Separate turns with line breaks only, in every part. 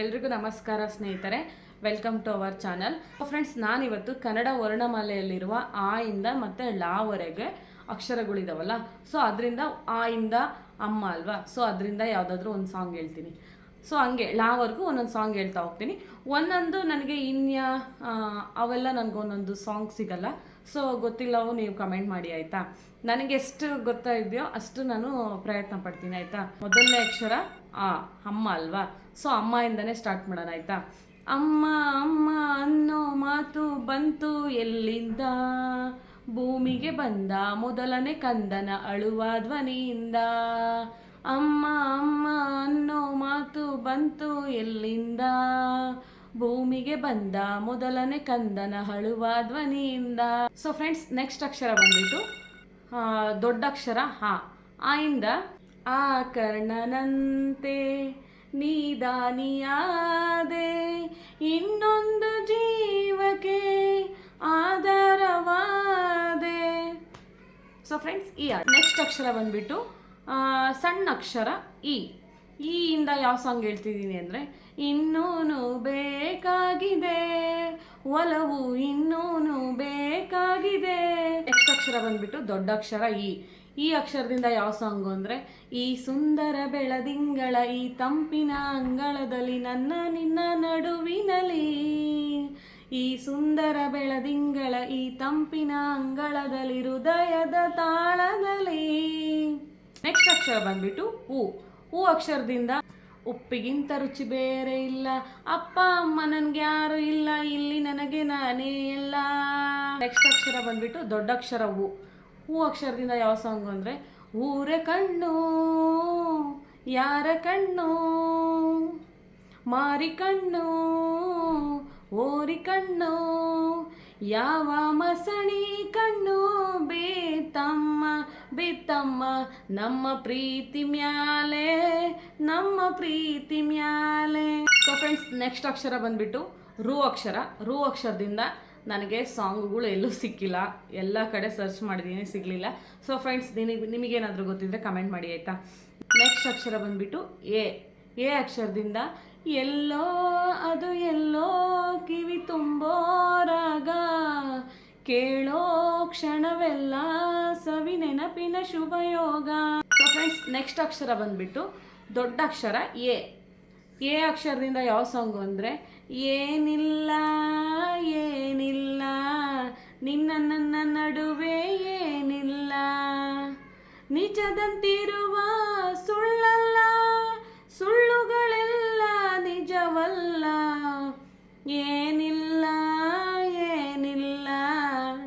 ಎಲ್ರಿಗೂ ನಮಸ್ಕಾರ ಸ್ನೇಹಿತರೆ. Welcome to our channel friends ನಾನಿವತ್ತು ಕನ್ನಡ ವರ್ಣಮಾಲೆಯಲ್ಲಿರುವ ಆ ಇಂದ ಮತ್ತು ಲಾವರೆಗೆ ಅಕ್ಷರಗಳಿದಾವಲ್ಲ ಸೊ ಅದರಿಂದ ಆ ಇಂದ ಅಮ್ಮ ಅಲ್ವಾ? ಸೊ ಅದರಿಂದ ಯಾವುದಾದ್ರೂ ಒಂದು ಸಾಂಗ್ ಹೇಳ್ತೀನಿ. ಸೊ ಹಂಗೆ ಲಾವರೆಗೂ ಒಂದೊಂದು ಸಾಂಗ್ ಹೇಳ್ತಾ ಹೋಗ್ತೀನಿ. ಒಂದೊಂದು ನನಗೆ ಇನ್ಯ ಅವೆಲ್ಲ ನನಗೆ ಒಂದೊಂದು ಸಾಂಗ್ ಸಿಗಲ್ಲ. ಸೊ ಗೊತ್ತಿಲ್ಲವು ನೀವು ಕಮೆಂಟ್ ಮಾಡಿ, ಆಯಿತಾ? ನನಗೆ ಎಷ್ಟು ಗೊತ್ತಾ ಇದೆಯೋ ಅಷ್ಟು ನಾನು ಪ್ರಯತ್ನ ಪಡ್ತೀನಿ, ಆಯಿತಾ? ಮೊದಲನೇ ಅಕ್ಷರ ಆ, ಅಮ್ಮ ಅಲ್ವಾ? ಸೊ ಅಮ್ಮ ಇಂದನೇ ಸ್ಟಾರ್ಟ್ ಮಾಡೋಣ, ಆಯಿತಾ? ಅಮ್ಮ ಅಮ್ಮ ಅನ್ನೋ ಮಾತು ಬಂತು ಎಲ್ಲಿಂದ? ಭೂಮಿಗೆ ಬಂದ ಮೊದಲನೇ ಕಂದನ ಅಳುವ ಧ್ವನಿಯಿಂದ. ಅಮ್ಮ ಅಮ್ಮ ಅನ್ನೋ ಮಾತು ಬಂತು ಎಲ್ಲಿಂದ? ಭೂಮಿಗೆ ಬಂದ ಮೊದಲನೇ ಕಂದನ ಹಳುವ ಧ್ವನಿಯಿಂದ. ಸೊ ಫ್ರೆಂಡ್ಸ್ ನೆಕ್ಸ್ಟ್ ಅಕ್ಷರ ಬಂದ್ಬಿಟ್ಟು ದೊಡ್ಡ ಅಕ್ಷರ ಹಾ. ಆ ಇಂದ, ಆ ಕರ್ಣನಂತೆ ನೀದಾನಿಯಾದೆ ಇನ್ನೊಂದು ಜೀವಕ್ಕೆ ಆಧಾರವಾದೆ. ಸೊ ಫ್ರೆಂಡ್ಸ್ ಈ ನೆಕ್ಸ್ಟ್ ಅಕ್ಷರ ಬಂದ್ಬಿಟ್ಟು ಸಣ್ಣ ಅಕ್ಷರ ಇ. ಈ ಇಂದ ಯಾವ ಸಾಂಗ್ ಹೇಳ್ತಿದ್ದೀನಿ ಅಂದರೆ, ಇನ್ನೂನು ಬೇಕಾಗಿದೆ, ಒಲವು ಇನ್ನೂನು ಬೇಕಾಗಿದೆ. ನೆಕ್ಸ್ಟ್ ಅಕ್ಷರ ಬಂದ್ಬಿಟ್ಟು ದೊಡ್ಡ ಅಕ್ಷರ ಈ. ಈ ಅಕ್ಷರದಿಂದ ಯಾವ ಸಾಂಗು ಅಂದರೆ, ಈ ಸುಂದರ ಬೆಳದಿಂಗಳ, ಈ ತಂಪಿನ ಅಂಗಳದಲ್ಲಿ ನನ್ನ ನಿನ್ನ ನಡುವಿನಲಿ ಈ ಸುಂದರ ಬೆಳದಿಂಗಳ, ಈ ತಂಪಿನ ಅಂಗಳದಲ್ಲಿ ಹೃದಯದ ತಾಳದಲ್ಲಿ. ನೆಕ್ಸ್ಟ್ ಅಕ್ಷರ ಬಂದ್ಬಿಟ್ಟು ಹೂ ಹೂ ಅಕ್ಷರದಿಂದ. ಉಪ್ಪಿಗಿಂತ ರುಚಿ ಬೇರೆ ಇಲ್ಲ. ಅಪ್ಪ, ಅಮ್ಮ ನನ್ಗೆ ಯಾರು ಇಲ್ಲ. ಇಲ್ಲಿ ನನಗೆ ನಾನೇ ಇಲ್ಲ. ನೆಕ್ಸ್ಟ್ ಅಕ್ಷರ ಬಂದ್ಬಿಟ್ಟು ದೊಡ್ಡ ಅಕ್ಷರ ಹೂ. ಹೂ ಅಕ್ಷರದಿಂದ ಯಾವ ಸಾಂಗ್ ಅಂದರೆ, ಊರ ಕಣ್ಣು, ಯಾರ ಕಣ್ಣು, ಮಾರಿ ಕಣ್ಣು, ಓರಿ ಕಣ್ಣು ಯಾವ ಮಸಣಿ ಕಣ್ಣು ಬೇತಮ್ಮ ಬೇತಮ್ಮ, ನಮ್ಮ ಪ್ರೀತಿ ಮ್ಯಾಲೆ, ನಮ್ಮ ಪ್ರೀತಿ ಮ್ಯಾಲೆ. ಸೊ ಫ್ರೆಂಡ್ಸ್ ನೆಕ್ಸ್ಟ್ ಅಕ್ಷರ ಬಂದ್ಬಿಟ್ಟು ರು ಅಕ್ಷರ. ರು ಅಕ್ಷರದಿಂದ ನನಗೆ ಸಾಂಗ್ಗಳು ಎಲ್ಲೂ ಸಿಕ್ಕಿಲ್ಲ. ಎಲ್ಲ ಕಡೆ ಸರ್ಚ್ ಮಾಡಿದ್ದೀನಿ ಸಿಗಲಿಲ್ಲ. ಸೊ ಫ್ರೆಂಡ್ಸ್ ನಿನಗೆ ನಿಮಗೇನಾದರೂ ಗೊತ್ತಿದ್ದರೆ ಕಮೆಂಟ್ ಮಾಡಿ, ಆಯಿತಾ? ನೆಕ್ಸ್ಟ್ ಅಕ್ಷರ ಬಂದ್ಬಿಟ್ಟು ಎ. ಎ ಅಕ್ಷರದಿಂದ ಎಲ್ಲೋ ಅದು ಎಲ್ಲೋ ಕಿವಿ ತುಂಬೋ ರಾಗ ಕೇಳೋ ಕ್ಷಣವೆಲ್ಲ ಸವಿ ನೆನಪಿನ ಶುಭಯೋಗ. ಫ್ರೆಂಡ್ಸ್ ನೆಕ್ಸ್ಟ್ ಅಕ್ಷರ ಬಂದ್ಬಿಟ್ಟು ದೊಡ್ಡ ಅಕ್ಷರ ಎ. ಎ ಅಕ್ಷರದಿಂದ ಯಾವ ಸಾಂಗು ಅಂದರೆ, ಏನಿಲ್ಲ ಏನಿಲ್ಲ, ನಿನ್ನ ನನ್ನ ನಡುವೆ ಏನಿಲ್ಲ ನಿಜದಂತಿರುವ ಸುಳ್ಳಲ್ಲ ಸುಳ್ಳುಗಳೆಲ್ಲ ಏನಿಲ್ಲ ಏನಿಲ್ಲ,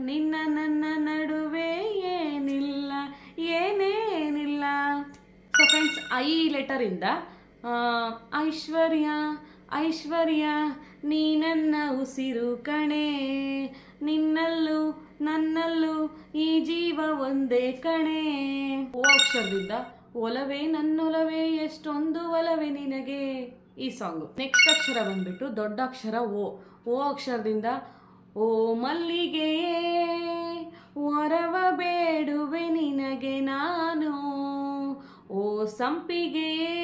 ನಿನ್ನ ನನ್ನ ನಡುವೆ ಏನಿಲ್ಲ, ಏನೇನಿಲ್ಲ. ಸೊ ಫ್ರೆಂಡ್ಸ್ ಐ ಲೆಟರಿಂದ ಐಶ್ವರ್ಯ ಐಶ್ವರ್ಯ, ನೀ ನನ್ನ ಉಸಿರು ಕಣೆ, ನಿನ್ನಲ್ಲೂ, ನನ್ನಲ್ಲೂ ಈ ಜೀವ ಒಂದೇ ಕಣೆ. ಓ ಅಕ್ಷರದಿಂದ, ಒಲವೇ ನನ್ನೊಲವೇ, ಎಷ್ಟೊಂದು ಒಲವೇ ನಿನಗೆ. ಈ ಸಾಂಗು. ನೆಕ್ಸ್ಟ್ ಅಕ್ಷರ ಬಂದ್ಬಿಟ್ಟು ದೊಡ್ಡ ಅಕ್ಷರ ಓ. ಓ ಅಕ್ಷರದಿಂದ, ಓ ಮಲ್ಲಿಗೆಯೇ, ವರವ ಬೇಡುವೆ ನಿನಗೆ ನಾನು. ಓ ಸಂಪಿಗೆಯೇ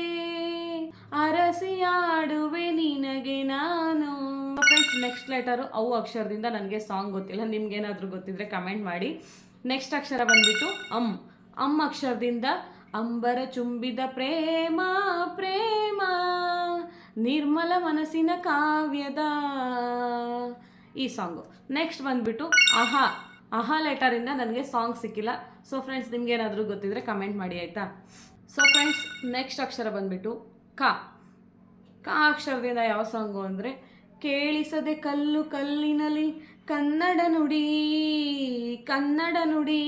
ಅರಸಿಯಾಡುವೆ ನಿನಗೆ ನಾನು. ಫ್ರೆಂಡ್ಸ್ ನೆಕ್ಸ್ಟ್ ಲೆಟರು ಅವು ಅಕ್ಷರದಿಂದ ನನಗೆ ಸಾಂಗ್ ಗೊತ್ತಿಲ್ಲ. ನಿಮ್ಗೇನಾದರೂ ಗೊತ್ತಿದ್ರೆ ಕಮೆಂಟ್ ಮಾಡಿ. ನೆಕ್ಸ್ಟ್ ಅಕ್ಷರ ಬಂದ್ಬಿಟ್ಟು ಅಮ್ ಅಮ್ ಅಕ್ಷರದಿಂದ, ಅಂಬರ ಚುಂಬಿದ ಪ್ರೇಮ ಪ್ರೇಮ. ನಿರ್ಮಲ ಮನಸ್ಸಿನ ಕಾವ್ಯದ ಈ ಸಾಂಗು. ನೆಕ್ಸ್ಟ್ ಬಂದ್ಬಿಟ್ಟು ಆಹಾ ಆಹಾ ಲೆಟರಿಂದ ನನಗೆ ಸಾಂಗ್ ಸಿಕ್ಕಿಲ್ಲ. ಸೊ ಫ್ರೆಂಡ್ಸ್ ನಿಮ್ಗೇನಾದರೂ ಗೊತ್ತಿದ್ರೆ ಕಮೆಂಟ್ ಮಾಡಿ ಆಯಿತಾ? ಸೊ ಫ್ರೆಂಡ್ಸ್ ನೆಕ್ಸ್ಟ್ ಅಕ್ಷರ ಬಂದ್ಬಿಟ್ಟು ಕ. ಕ ಅಕ್ಷರದಿಂದ ಯಾವ ಸಾಂಗು ಅಂದರೆ, ಕೇಳಿಸದೆ ಕಲ್ಲು ಕಲ್ಲಿನಲ್ಲಿ ಕನ್ನಡ ನುಡಿ ಕನ್ನಡ ನುಡಿ,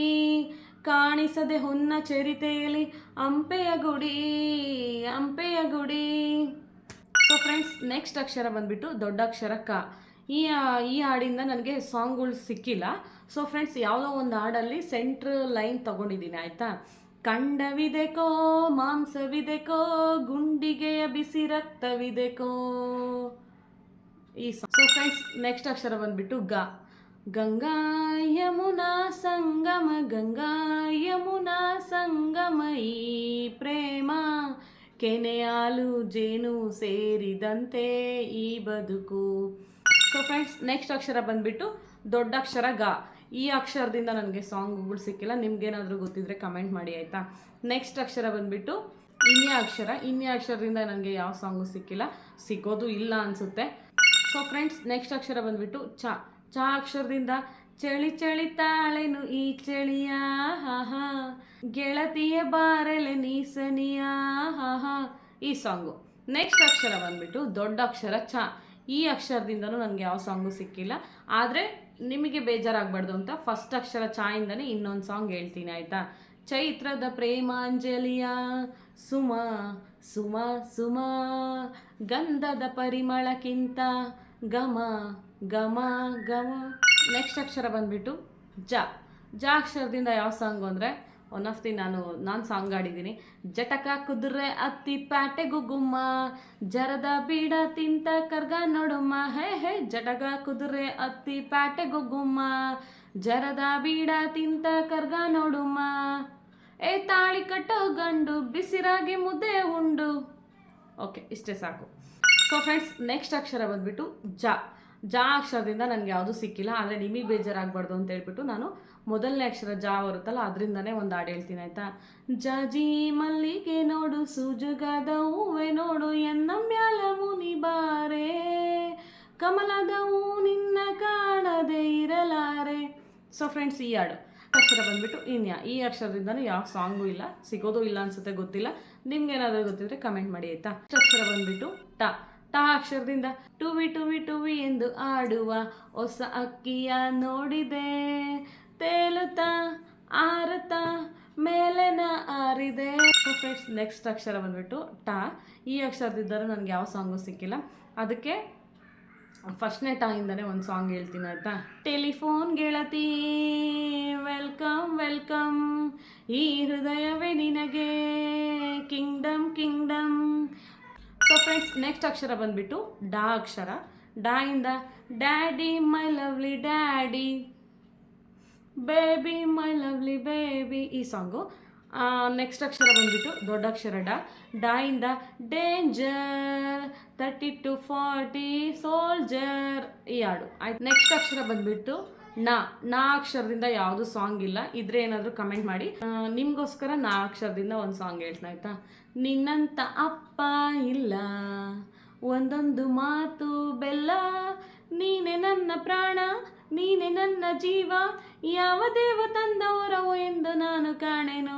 ಕಾಣಿಸದೆ ಹೊನ್ನ ಚರಿತೆಯಲ್ಲಿ ಅಂಪೆಯ ಗುಡಿ ಅಂಪೆಯ ಗುಡಿ. ಸೊ ಫ್ರೆಂಡ್ಸ್ ನೆಕ್ಸ್ಟ್ ಅಕ್ಷರ ಬಂದ್ಬಿಟ್ಟು ದೊಡ್ಡ ಅಕ್ಷರ ಕ. ಈ ಈ ಹಾಡಿಂದ ನನಗೆ ಸಾಂಗ್ಗಳು ಸಿಕ್ಕಿಲ್ಲ. ಸೊ ಫ್ರೆಂಡ್ಸ್ ಯಾವುದೋ ಒಂದು ಹಾಡಲ್ಲಿ ಸೆಂಟ್ರ್ ಲೈನ್ ತಗೊಂಡಿದ್ದೀನಿ, ಆಯಿತಾ? ಕಂಡವಿದೆಕೋ, ಮಾಂಸವಿದೆಕೋ, ಗುಂಡಿಗೆಯ ಬಿಸಿ ರಕ್ತವಿದೆಕೋ ಈ ಸೊ ಫ್ರೆಂಡ್ಸ್ ನೆಕ್ಸ್ಟ್ ಅಕ್ಷರ ಬಂದ್ಬಿಟ್ಟು ಗ. ಗಂಗಾ ಯಮುನಾ ಸಂಗಮ ಗಂಗಾ ಯಮುನಾ ಸಂಗಮ, ಈ ಪ್ರೇಮ ಕೆನೆ ಹಾಲು ಜೇನು ಸೇರಿದಂತೆ ಈ ಬದುಕು. ಸೊ ಫ್ರೆಂಡ್ಸ್ ನೆಕ್ಸ್ಟ್ ಅಕ್ಷರ ಬಂದ್ಬಿಟ್ಟು ದೊಡ್ಡ ಅಕ್ಷರ ಗ. ಈ ಅಕ್ಷರದಿಂದ ನನಗೆ ಸಾಂಗ್ಗಳು ಸಿಕ್ಕಿಲ್ಲ. ನಿಮ್ಗೇನಾದರೂ ಗೊತ್ತಿದ್ರೆ ಕಮೆಂಟ್ ಮಾಡಿ, ಆಯಿತಾ? ನೆಕ್ಸ್ಟ್ ಅಕ್ಷರ ಬಂದ್ಬಿಟ್ಟು ಇನ್ಯ ಅಕ್ಷರ. ಇನ್ಯ ಅಕ್ಷರದಿಂದ ನನಗೆ ಯಾವ ಸಾಂಗು ಸಿಕ್ಕಿಲ್ಲ. ಸಿಕ್ಕೋದು ಇಲ್ಲ ಅನಿಸುತ್ತೆ. ಸೊ ಫ್ರೆಂಡ್ಸ್ ನೆಕ್ಸ್ಟ್ ಅಕ್ಷರ ಬಂದ್ಬಿಟ್ಟು ಚ. ಚ ಅಕ್ಷರದಿಂದ ಚಳಿ ಚಳಿ ತಾಳೆನು ಈ ಚಳಿಯ, ಹಾ ಗೆಳತಿಯ ಬಾರಲೆ ನೀಸನಿಯ, ಹಾ ಈ ಸಾಂಗು. ನೆಕ್ಸ್ಟ್ ಅಕ್ಷರ ಬಂದ್ಬಿಟ್ಟು ದೊಡ್ಡ ಅಕ್ಷರ ಚ. ಈ ಅಕ್ಷರದಿಂದನೂ ನನಗೆ ಯಾವ ಸಾಂಗು ಸಿಕ್ಕಿಲ್ಲ. ಆದರೆ ನಿಮಗೆ ಬೇಜಾರಾಗಬಾರ್ದು ಅಂತ ಫಸ್ಟ್ ಅಕ್ಷರ ಚ ಇಂದನೇ ಇನ್ನೊಂದು ಸಾಂಗ್ ಹೇಳ್ತೀನಿ, ಆಯಿತಾ? ಚೈತ್ರದ ಪ್ರೇಮಾಂಜಲಿಯ ಸುಮ ಸುಮ ಸುಮ. ಗಂಧದ ಪರಿಮಳಕ್ಕಿಂತ ಗಮ ಗಮ ಗಮ. ನೆಕ್ಸ್ಟ್ ಅಕ್ಷರ ಬಂದ್ಬಿಟ್ಟು ಜ. ಜ ಅಕ್ಷರದಿಂದ ಯಾವ ಸಾಂಗು ಅಂದರೆ ಒನ್ ಆಫ್ ದಿ ನಾನು ನಾನು ಸಾಂಗ್ ಆಡಿದ್ದೀನಿ ಜಟಕ ಕುದುರೆ ಅತ್ತಿ ಪ್ಯಾಟೆ ಗುಗ್ಗುಮ್ಮ, ಜರದ ಬೀಡ ತಿಂತ ಕರ್ಗ ನೋಡುಮ್ಮ, ಹೇ ಹೇ, ಜಟಕ ಕುದುರೆ ಅತ್ತಿ ಪ್ಯಾಟೆ ಗುಗ್ಗುಮ್ಮ, ಜರದ ಬೀಡ ತಿಂತ ಕರ್ಗ ನೋಡುಮ್ಮ. ಏ, ತಾಳಿ ಕಟ್ಟೋ ಗಂಡು, ಬಿಸಿರಾಗಿ ಮುದ್ದೆ ಉಂಡು. ಓಕೆ ಇಷ್ಟೇ ಸಾಕು. ಸೊ ಫ್ರೆಂಡ್ಸ್ ನೆಕ್ಸ್ಟ್ ಅಕ್ಷರ ಬಂದ್ಬಿಟ್ಟು ಜ. ಜ ಅಕ್ಷರದಿಂದ ನನಗೆ ಯಾವುದು ಸಿಕ್ಕಿಲ್ಲ, ಆದರೆ ನಿಮಗೆ ಬೇಜಾರಾಗಬಾರ್ದು ಅಂತ ಹೇಳ್ಬಿಟ್ಟು ನಾನು ಮೊದಲನೇ ಅಕ್ಷರ ಜಾ ಬರುತ್ತಲ್ಲ, ಅದರಿಂದನೇ ಒಂದು ಹಾಡು ಹೇಳ್ತೀನಿ, ಆಯಿತಾ? ಜೀ ಮಲ್ಲಿಗೆ ನೋಡು, ಸುಜುಗದ ಹೂವೆ ನೋಡು, ಎನ್ನ ಮ್ಯಾಲ ಮುನಿ ಬಾರೆ, ಕಮಲದ ಹೂ ನಿನ್ನ ಕಾಣದೆ ಇರಲಾರೆ. ಸೊ ಫ್ರೆಂಡ್ಸ್ ಈ ಹಾಡು. ಅಕ್ಷರ ಬಂದ್ಬಿಟ್ಟು ಇನ್ಯಾ. ಈ ಅಕ್ಷರದಿಂದನೂ ಯಾವ ಸಾಂಗು ಇಲ್ಲ, ಸಿಗೋದು ಇಲ್ಲ ಅನ್ಸುತ್ತೆ, ಗೊತ್ತಿಲ್ಲ. ನಿಮ್ಗೆ ಏನಾದರೂ ಗೊತ್ತಿದ್ರೆ ಕಮೆಂಟ್ ಮಾಡಿ, ಆಯ್ತಾ? ಅಕ್ಷರ ಬಂದ್ಬಿಟ್ಟು ಟ. ಟ ಅಕ್ಷರದಿಂದ ಟುವಿ ಟುವಿ ಟುವಿ ಎಂದು ಆಡುವ ಹೊಸ ಅಕ್ಕಿಯ ನೋಡಿದೆ. ತೇಲುತ್ತ ಆರತ ಮೇಲೆನ ಆರಿದೆ. ಫ್ರೆಂಡ್ಸ್ ನೆಕ್ಸ್ಟ್ ಅಕ್ಷರ ಬಂದ್ಬಿಟ್ಟು ಟ. ಈ ಅಕ್ಷರದಿದ್ದರೂ ನನಗೆ ಯಾವ ಸಾಂಗು ಸಿಕ್ಕಿಲ್ಲ. ಅದಕ್ಕೆ ಫಸ್ಟ್ನೇ ಟಾಯಿಂದನೇ ಒಂದು ಸಾಂಗ್ ಹೇಳ್ತೀನಿ, ಆಯಿತಾ? ಟೆಲಿಫೋನ್ ಗೆಳತಿ ವೆಲ್ಕಮ್ ವೆಲ್ಕಮ್ ಈ ಹೃದಯವೇ ನಿನಗೆ. Kingdom kingdom so friends next ಅಕ್ಷರ ಬಂದ್ಬಿಟ್ಟು ಡಾ ಅಕ್ಷರ. ಡಾ ಇಂದ daddy my lovely daddy baby my lovely baby ಈ ಸಾಂಗು ನೆಕ್ಸ್ಟ್ ಅಕ್ಷರ ಬಂದ್ಬಿಟ್ಟು ದೊಡ್ಡ ಅಕ್ಷರ ಡಾ. ಡಾ ಇಂದ danger thirty two forty soldier ಈ ಹಾಡು. ಆಯ್ತು. ನೆಕ್ಸ್ಟ್ ಅಕ್ಷರ ಬಂದ್ಬಿಟ್ಟು ನಾ ನಾ ಅಕ್ಷರದಿಂದ ಯಾವುದು ಸಾಂಗ್ ಇಲ್ಲ. ಇದ್ರೆ ಏನಾದರೂ ಕಮೆಂಟ್ ಮಾಡಿ. ನಿಮಗೋಸ್ಕರ ನಾ ಅಕ್ಷರದಿಂದ ಒಂದು ಸಾಂಗ್ ಹೇಳ್ತಾ ಆಯ್ತಾ? ನಿನ್ನಂತ ಅಪ್ಪ ಇಲ್ಲ. ಒಂದೊಂದು ಮಾತು ಬೆಲ್ಲ. ನೀನೆ ನನ್ನ ಪ್ರಾಣ, ನೀನೆ ನನ್ನ ಜೀವ. ಯಾವ ದೇವ ತಂದವರವು ಎಂದು ನಾನು ಕಾಣೆನು.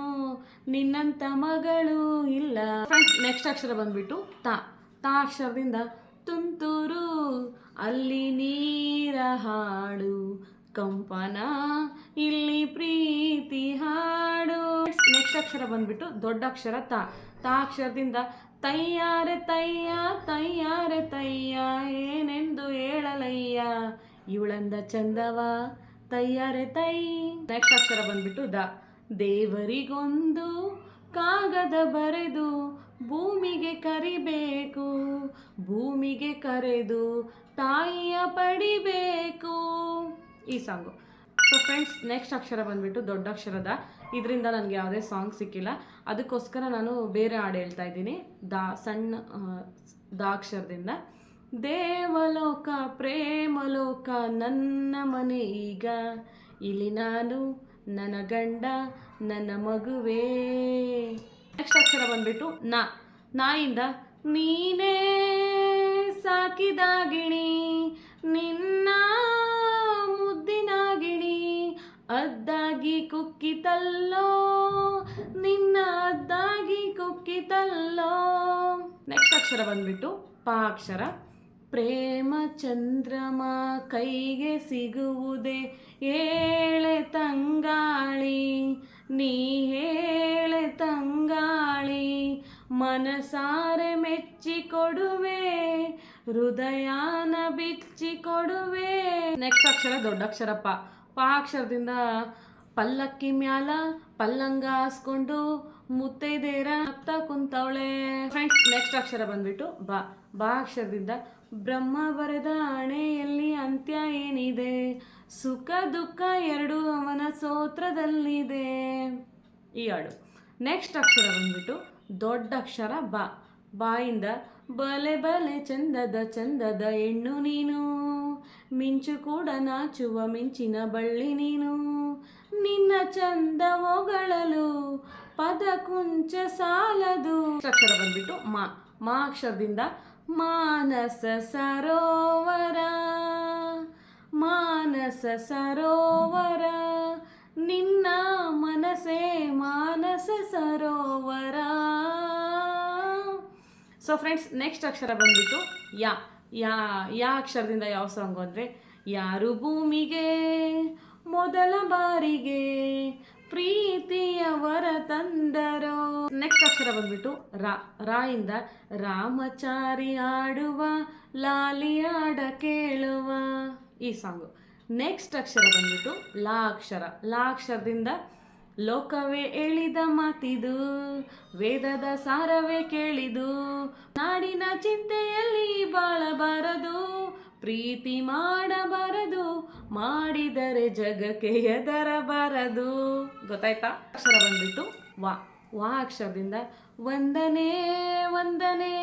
ನಿನ್ನಂತ ಮಗಳು ಇಲ್ಲ. ಫ್ರೆಂಡ್ಸ್ ನೆಕ್ಸ್ಟ್ ಅಕ್ಷರ ಬಂದ್ಬಿಟ್ಟು ತಾ. ತಾ ಅಕ್ಷರದಿಂದ ತುಂತುರು. ಅಲ್ಲಿ ನೀರ ಹಾಡು. ಕಂಪನ, ಇಲ್ಲಿ ಪ್ರೀತಿ ಹಾಡು. ನೆಕ್ಸ್ಟ್ ಅಕ್ಷರ ಬಂದ್ಬಿಟ್ಟು ದೊಡ್ಡ ಅಕ್ಷರ ತಾ. ತಾ ಅಕ್ಷರದಿಂದ ತಯ್ಯಾರೆ ತಯ್ಯ ತಯ್ಯಾರೆ ತಯ್ಯ, ಏನೆಂದು ಹೇಳಲಯ್ಯ. ಇವಳಂದ ಚಂದವ, ತಯ್ಯಾರೆ ತೈ. ನೆಕ್ಸ್ಟ್ ಅಕ್ಷರ ಬಂದ್ಬಿಟ್ಟು ದ. ದೇವರಿಗೊಂದು ಕಾಗದ ಬರೆದು ಭೂಮಿಗೆ ಕರಿಬೇಕು, ಭೂಮಿಗೆ ಕರೆದು ತಾಯಿಯ ಪಡಿಬೇಕು. ಈ ಸಾಂಗು. ಸೊ ಫ್ರೆಂಡ್ಸ್ ನೆಕ್ಸ್ಟ್ ಅಕ್ಷರ ಬಂದ್ಬಿಟ್ಟು ದೊಡ್ಡ ಅಕ್ಷರದ. ಇದರಿಂದ ನನಗೆ ಯಾವುದೇ ಸಾಂಗ್ ಸಿಕ್ಕಿಲ್ಲ. ಅದಕ್ಕೋಸ್ಕರ ನಾನು ಬೇರೆ ಹಾಡು ಹೇಳ್ತಾ ಇದ್ದೀನಿ. ದಾ ಸಣ್ಣ ದಾಕ್ಷರದಿಂದ ದೇವಲೋಕ, ಪ್ರೇಮಲೋಕ, ನನ್ನ ಮನೆ ಈಗ. ಇಲ್ಲಿ ನಾನು, ನನ್ನ ಗಂಡ, ನನ್ನ ಮಗುವೇ. ನೆಕ್ಸ್ಟ್ ಅಕ್ಷರ ಬಂದ್ಬಿಟ್ಟು ನಾ. ನಾಯಿಂದ ನೀನೇ ಸಾಕಿದಾಗಿಣಿ ನಿನ್ನ ಕುಕ್ಕಿತಲ್ಲೋ? ನಿನ್ನ ಅದ್ದಾಗಿ ಕುಕ್ಕಿತಲ್ಲೋ? ನೆಕ್ಸ್ಟ್ ಅಕ್ಷರ ಬಂದ್ಬಿಟ್ಟು ಪ ಅಕ್ಷರ ಪ್ರೇಮ ಚಂದ್ರಮ ಕೈಗೆ ಸಿಗುವುದೇ ಏಳೆ ತಂಗಾಳಿ. ನೀ ಹೇಳೆ ತಂಗಾಳಿ, ಮನಸಾರೆ ಮೆಚ್ಚಿ ಕೊಡುವೆ ಹೃದಯಾನ ಬಿಚ್ಚಿ ಕೊಡುವೆ ನೆಕ್ಸ್ಟ್ ಅಕ್ಷರ ದೊಡ್ಡ ಅಕ್ಷರಪ್ಪ ಪ ಅಕ್ಷರದಿಂದ ಪಲ್ಲಕ್ಕಿ ಮ್ಯಾಲ ಪಲ್ಲಂಗ ಹಾಸ್ಕೊಂಡು ಮುತ್ತೈದೇರ ಅಪ್ತ ಕುಂತವಳೆ. ಫ್ರೆಂಡ್ಸ್ ನೆಕ್ಸ್ಟ್ ಅಕ್ಷರ ಬಂದ್ಬಿಟ್ಟು ಬಾ. ಬಾ ಅಕ್ಷರದಿಂದ ಬ್ರಹ್ಮ ಬರೆದ ಹಣೆಯಲ್ಲಿ ಅಂತ್ಯ ಏನಿದೆ? ಸುಖ, ದುಃಖ ಎರಡು ಅವನ ಸೋತ್ರದಲ್ಲಿದೆ. ಈ ಹಾಡು. ನೆಕ್ಸ್ಟ್ ಅಕ್ಷರ ಬಂದ್ಬಿಟ್ಟು ದೊಡ್ಡ ಅಕ್ಷರ ಬಾ. ಬಾಯಿಂದ ಬಲೆ ಬಲೆ ಚಂದದ ಚಂದದ ಹೆಣ್ಣು ನೀನು. ಮಿಂಚು ಕೂಡ ನಾಚುವ ಮಿಂಚಿನ ಬಳ್ಳಿ ನೀನು. ನಿನ್ನ ಚಂದ ಹೊಗಳಲು ಪದ ಕುಂಚ ಸಾಲದು. ಅಕ್ಷರ ಬಂದ್ಬಿಟ್ಟು ಮಾ ಮಾ ಅಕ್ಷರದಿಂದ ಮಾನಸ ಸರೋವರ ಮಾನಸ ಸರೋವರ, ನಿನ್ನ ಮನಸೇ Manasa Sarovara. So friends next ಅಕ್ಷರ ಬಂದ್ಬಿಟ್ಟು ಯಾ ಯಾ ಯಾ ಅಕ್ಷರದಿಂದ ಯಾವ ಸಾಂಗು ಅಂದರೆ, ಯಾರು ಭೂಮಿಗೆ ಮೊದಲ ಬಾರಿಗೆ ಪ್ರೀತಿಯವರ ತಂದರು. ನೆಕ್ಸ್ಟ್ ಅಕ್ಷರ ಬಂದ್ಬಿಟ್ಟು ರಾ, ರಾಯಿಂದ ರಾಮಚಾರಿ ಆಡುವ, ಲಾಲಿ ಆಡ ಕೇಳುವ ಈ ಸಾಂಗು. ನೆಕ್ಸ್ಟ್ ಅಕ್ಷರ ಬಂದ್ಬಿಟ್ಟು ಲಾ ಅಕ್ಷರ. ಲಾ ಅಕ್ಷರದಿಂದ ಲೋಕವೇ ಹೇಳಿದ ಮಾತಿದು, ವೇದದ ಸಾರವೇ ಕೇಳಿದು, ನಾಡಿನ ಚಿಂತೆಯಲ್ಲಿ ಬಾಳಬಾರದು. ಪ್ರೀತಿ ಮಾಡಬಾರದು, ಮಾಡಿದರೆ ಜಗಕ್ಕೆ ಎದರಬಾರದು ಗೊತ್ತಾಯ್ತಾ? ಅಕ್ಷರ ಬಂದ್ಬಿಟ್ಟು ವಾ. ವಾ ಅಕ್ಷರದಿಂದ ವಂದನೆ ವಂದನೆ,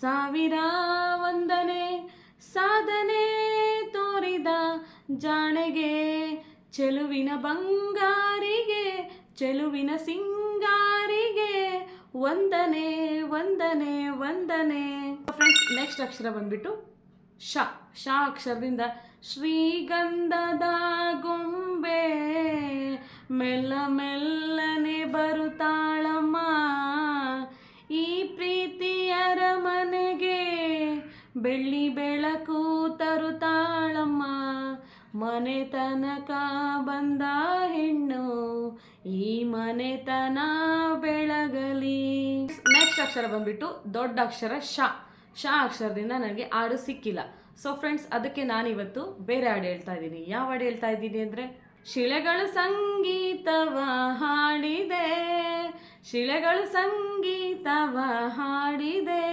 ಸಾವಿರ ವಂದನೆ, ಸಾಧನೆ ತೋರಿದ ಜಾಣೆಗೆ, ಚೆಲುವಿನ ಬಂಗಾರಿಗೆ, ಚೆಲುವಿನ ಸಿಂಗಾರಿಗೆ ವಂದನೆ ವಂದನೆ ವಂದನೆ. ಫ್ರೆಂಡ್ಸ್ ನೆಕ್ಸ್ಟ್ ಅಕ್ಷರ ಬಂದ್ಬಿಟ್ಟು ಶ ಶ ಅಕ್ಷರದಿಂದ ಶ್ರೀಗಂಧದ ಗೊಂಬೆ ಮೆಲ್ಲ ಮೆಲ್ಲನೆ ಬರುತ್ತಾಳಮ್ಮ. ಈ ಪ್ರೀತಿಯರ ಮನೆಗೆ ಬೆಳ್ಳಿ ಬೆಳಕು ತರುತ್ತಾಳಮ್ಮ. ಮನೆ ತನಕ ಬಂದ ಹೆಣ್ಣು ಈ ಮನೆತನ ಬೆಳಗಲಿ. ನೆಕ್ಸ್ಟ್ ಅಕ್ಷರ ಬಂದ್ಬಿಟ್ಟು ದೊಡ್ಡ ಅಕ್ಷರ ಶ. ಶ ಅಕ್ಷರದಿಂದ ನನಗೆ ಆಡು ಸಿಕ್ಕಿಲ್ಲ. ಸೊ ಫ್ರೆಂಡ್ಸ್ ಅದಕ್ಕೆ ನಾನಿವತ್ತು ಬೇರೆ ಹಾಡು ಹೇಳ್ತಾ ಇದ್ದೀನಿ. ಯಾವ ಹಾಡು ಹೇಳ್ತಾ ಇದ್ದೀನಿ ಅಂದರೆ ಶಿಳೆಗಳು ಸಂಗೀತವ ಹಾಡಿದೆ ಶಿಳೆಗಳು ಸಂಗೀತವ ಹಾಡಿದೆ.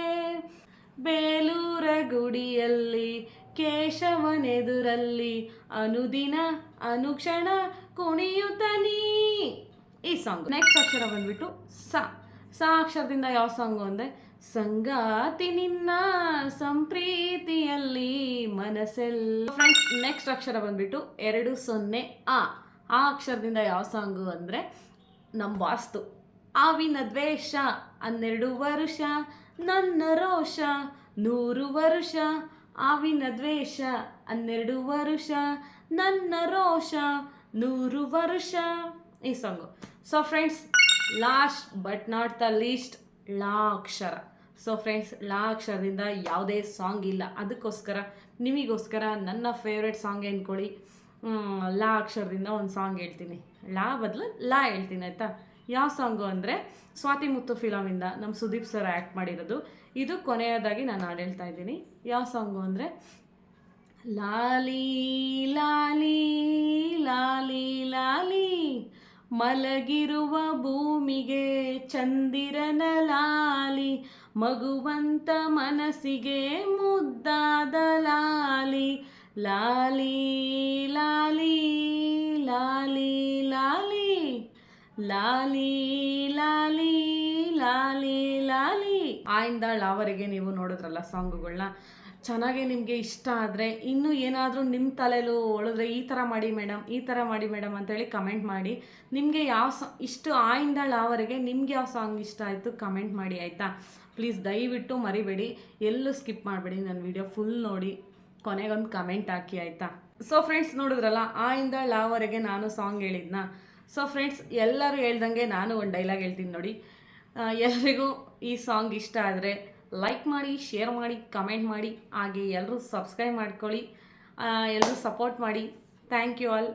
ಬೇಲೂರ ಗುಡಿಯಲ್ಲಿ, ಕೇಶವನೆದುರಲ್ಲಿ, ಅನುದಿನ ಅನುಕ್ಷಣ ಕುಣಿಯುತ್ತನೀ ಈ ಸಾಂಗ್ ನೆಕ್ಸ್ಟ್ ಅಕ್ಷರ ಬಂದ್ಬಿಟ್ಟು ಸಾ. ಸಾ ಅಕ್ಷರದಿಂದ ಯಾವ ಸಾಂಗು ಅಂದರೆ ಸಂಗಾತಿ ನಿನ್ನ ಸಂಪ್ರೀತಿಯಲ್ಲಿ ಮನಸ್ಸೆಲ್ಲ ಫ್ರೆಂಡ್ಸ್ ನೆಕ್ಸ್ಟ್ ಅಕ್ಷರ ಬಂದ್ಬಿಟ್ಟು ಎರಡು ಸೊನ್ನೆ ಆ. ಆ ಅಕ್ಷರದಿಂದ ಯಾವ ಸಾಂಗು ಅಂದರೆ ನಮ್ಮ ವಾಸ್ತು, ಆವಿನ ದ್ವೇಷ, ಹನ್ನೆರಡು ವರುಷ, ನನ್ನ ರೋಷ, ನೂರು ವರುಷ, ಆವಿನ ದ್ವೇಷ, ಹನ್ನೆರಡು ವರುಷ, ನನ್ನ ರೋಷ, ನೂರು ವರುಷ. ಈ song so friends last but not the least ಲಾ ಅಕ್ಷರ. ಸೊ ಫ್ರೆಂಡ್ಸ್ ಲಾ ಅಕ್ಷರದಿಂದ ಯಾವುದೇ ಸಾಂಗ್ ಇಲ್ಲ. ಅದಕ್ಕೋಸ್ಕರ ನಿಮಗೋಸ್ಕರ ನನ್ನ ಫೇವ್ರೆಟ್ ಸಾಂಗ್ ಅಂದ್ಕೊಳ್ಳಿ ಲಾ ಅಕ್ಷರದಿಂದ ಒಂದು ಸಾಂಗ್ ಹೇಳ್ತೀನಿ. ಲಾ ಬದಲು ಲಾ ಹೇಳ್ತೀನಿ, ಆಯಿತಾ? ಯಾವ ಸಾಂಗು ಅಂದರೆ ಸ್ವಾತಿ ಮುತ್ತು ಫಿಲಮಿಂದ ನಮ್ಮ ಸುದೀಪ್ ಸರ್ ಆ್ಯಕ್ಟ್ ಮಾಡಿರೋದು. ಇದು ಕೊನೆಯದಾಗಿ ನಾನು ಹಾಡು ಹೇಳ್ತಾ ಇದ್ದೀನಿ. ಯಾವ ಸಾಂಗು ಅಂದರೆ, ಲಾಲಿ ಲಾಲಿ ಲಾಲಿ ಲಾಲಿ. ಮಲಗಿರುವ ಭೂಮಿಗೆ ಚಂದಿರನ ಲಾಲಿ, ಮಗುವಂತ ಮನಸ್ಸಿಗೆ ಮುದ್ದಾದ ಲಾಲಿ ಲಾಲಿ ಲಾಲಿ ಲಾಲಿ ಲಾಲಿ ಲಾಲಿ ಲಾಲಿ ಲಾಲಿ ಲಾಲಿ. ಆಯಿಂದಾಳ್ ಅವರಿಗೆ ನೀವು ನೋಡಿದ್ರಲ್ಲ ಸಾಂಗುಗಳನ್ನ ಚೆನ್ನಾಗಿ ನಿಮಗೆ ಇಷ್ಟ ಆದರೆ ಇನ್ನೂ ಏನಾದರೂ ನಿಮ್ಮ ತಲೆಯಲ್ಲೂ ಉಳಿದ್ರೆ ಈ ಥರ ಮಾಡಿ ಮೇಡಮ್ ಈ ಥರ ಮಾಡಿ ಮೇಡಮ್ ಅಂತೇಳಿ ಕಮೆಂಟ್ ಮಾಡಿ. ನಿಮಗೆ ಯಾವ ಸಾ, ಇಷ್ಟು ಆಯಿಂದ ಲಾವರೆಗೆ ನಿಮ್ಗೆ ಯಾವ ಸಾಂಗ್ ಇಷ್ಟ ಆಯಿತು ಕಮೆಂಟ್ ಮಾಡಿ ಆಯಿತಾ? ಪ್ಲೀಸ್ ದಯವಿಟ್ಟು ಮರಿಬೇಡಿ, ಎಲ್ಲೂ ಸ್ಕಿಪ್ ಮಾಡಬೇಡಿ ನನ್ನ ವಿಡಿಯೋ ಫುಲ್ ನೋಡಿ, ಕೊನೆಗೊಂದು ಕಮೆಂಟ್ ಹಾಕಿ ಆಯಿತಾ? ಸೊ ಫ್ರೆಂಡ್ಸ್ ನೋಡಿದ್ರಲ್ಲ ಆಯಿಂದ ಲಾವರೆಗೆ ನಾನು ಸಾಂಗ್ ಹೇಳಿದ್ನ? ಸೊ ಫ್ರೆಂಡ್ಸ್ ಎಲ್ಲರೂ ಹೇಳ್ದಂಗೆ ನಾನು ಒಂದು ಡೈಲಾಗ್ ಹೇಳ್ತೀನಿ ನೋಡಿ. ಎಲ್ಲರಿಗೂ ಈ ಸಾಂಗ್ ಇಷ್ಟ ಆದರೆ ಲೈಕ್ ಮಾಡಿ ಶೇರ್ ಮಾಡಿ ಕಮೆಂಟ್ ಮಾಡಿ, ಹಾಗೆ ಎಲ್ಲರೂ ಸಬ್ಸ್ಕ್ರೈಬ್ ಮಾಡ್ಕೊಳ್ಳಿ. ಎಲ್ಲರೂ ಸಪೋರ್ಟ್ ಮಾಡಿ. Thank you all